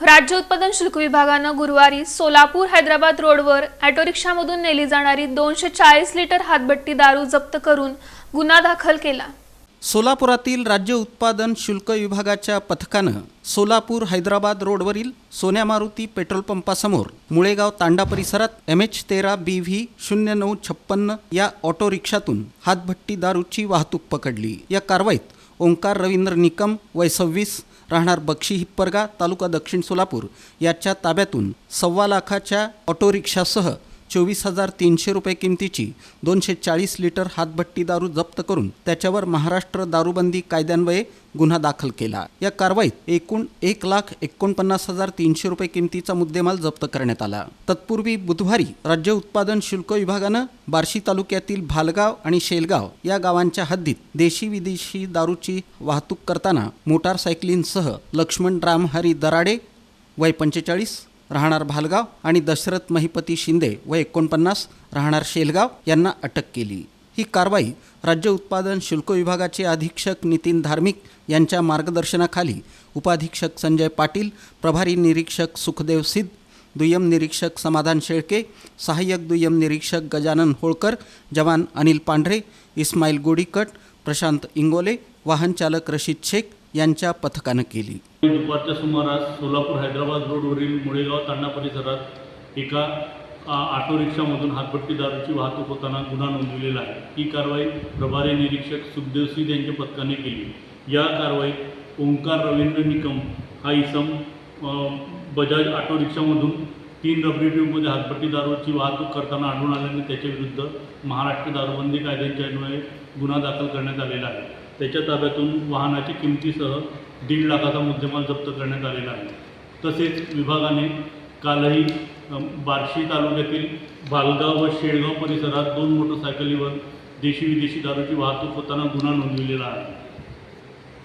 राज्य उत्पादन शुल्क विभागानं गुरुवारी सोलापूर हैदराबाद रोडवर ऑटो रिक्षामधून नेली जाणारी दोनशे चाळीस लिटर हातभट्टी दारू जप्त करून गुन्हा दाखल केला. सोलापुरातील राज्य उत्पादन शुल्क विभागाच्या पथकानं सोलापूर हैदराबाद रोडवरील सोन्या मारुती पेट्रोल पंपासमोर मुळेगाव तांडा परिसरात एम एच तेरा बी व्ही शून्य नऊ छप्पन्न या ऑटो रिक्षातून हातभट्टी दारूची वाहतूक पकडली. या कारवाईत ओंकार रवींद्र निकम वय सव्वीस राहणार बक्षी हिप्परगा तालुका दक्षिण सोलापूर. याच्या ताब्यातून सव्वा लाखाच्या ऑटो रिक्षासह चोवीस हजार तीनशे रुपये किमतीची दोनशे चाळीस लिटर हातभट्टी दारू जप्त करून त्याच्यावर महाराष्ट्र दारूबंदी कायद्यान्वये गुन्हा दाखल केला. या कारवाईत एकूण एक लाख एकोणपन्नास हजार तीनशे रुपये किमतीचा मुद्देमाल जप्त करण्यात आला. तत्पूर्वी बुधवारी राज्य उत्पादन शुल्क विभागानं बार्शी तालुक्यातील भालगाव आणि शेलगाव या गावांच्या हद्दीत देशी विदेशी दारूची वाहतूक करताना मोटारसायकलींसह लक्ष्मण रामहरी दराडे वय पंचेचाळीस राहणार भालगाव आणि दशरथ महिपती शिंदे व एकोणपन्नास राहणार शेलगाव यांना अटक केली. ही कारवाई राज्य उत्पादन शुल्क विभागाचे अधीक्षक नितीन धार्मिक यांच्या मार्गदर्शनाखाली उपाधीक्षक संजय पाटील प्रभारी निरीक्षक सुखदेव सिद्ध दुय्यम निरीक्षक समाधान शेळके सहाय्यक दुय्यम निरीक्षक गजानन होळकर जवान अनिल पांढरे इस्माईल गोडीकट प्रशांत इंगोले वाहन चालक रशीद शेख यांच्या पथकानं केली. दुपारच्या सुमारास सोलापूर हैदराबाद रोडवरील मुळेगाव तांडा परिसरात एका ऑटो रिक्षामधून हातपट्टी दारूची वाहतूक होताना गुन्हा नोंदविलेला आहे. ही कारवाई प्रभारी निरीक्षक सुखदेव सिंग यांच्या पथकाने केली. या कारवाईत ओंकार रवींद्र निकम हा इसम बजाज ऑटो रिक्षामधून तीन रबरी ट्यूबमध्ये हातपट्टी दारूची वाहतूक करताना आढळून आल्याने त्याच्या विरुद्ध महाराष्ट्र दारूबंदी कायद्याच्या अन्वये गुन्हा दाखल करण्यात आलेला आहे. त्याच्या ताब्यातून वाहनाच्या किमतीसह दीड लाखाचा मुद्देमाल जप्त करण्यात आलेला आहे. तसेच विभागाने कालही बार्शी तालुक्यातील बालगाव व शेळगाव परिसरात दोन मोटरसायकलीवर देशी विदेशी दारूची वाहतूक होताना गुन्हा नोंदविलेला आहे.